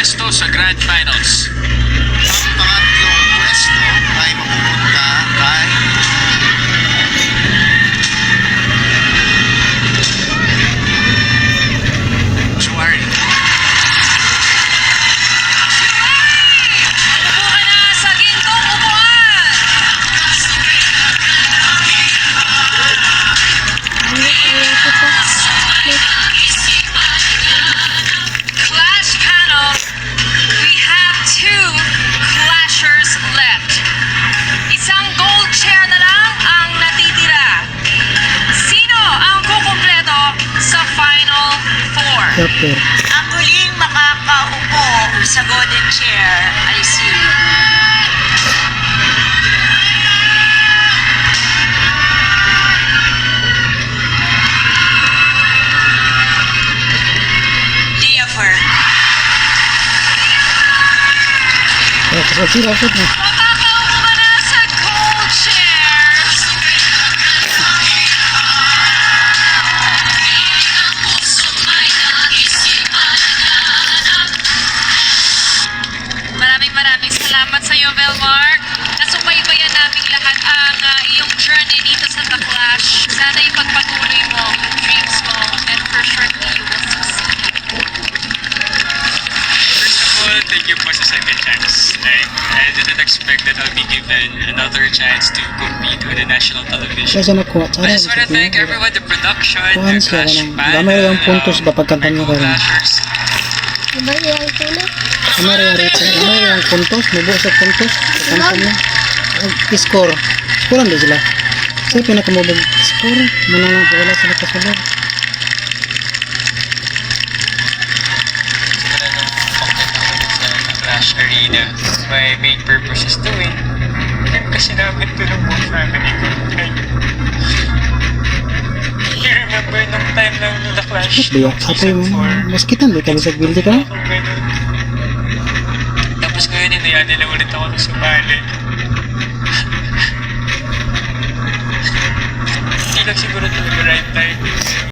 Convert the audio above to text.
pwesto sa Grand Final. Chopper. Ang huling makakaupo sa golden chair ay si Diafer. Oh, sila, kasal na. Salamat sa iyo, Velmar. Nasubaybayan namin lahat ang ah, iyong journey dito sa The Clash. Sana ipagpatuloy mo ang dreams mo and for sure you will succeed. First of all, thank you for sa second chance. Like, I didn't expect that I'll be given another chance to compete on the national television. Tsara, I just want to thank everyone, the production, the Clash ka ng- panel, niya karon? co-clashers. Kamari yung rate. Kamari yung puntos. Mabuo sa puntos. Sa kanto niya. Ang Score. Score din sila. Sa'yo pinakamabag score. Po wala sila sa Clash Arena. My main purpose is to win. Kasi namin to ng buong family ko. Like, I remember nung time ng The Clash, Biya. nung Ato season yung 4. maskitan. Di ka sa building ka. Tapos ngayon, inayaan nila ulit ako na sumali. Hindi lang siguro talaga right time.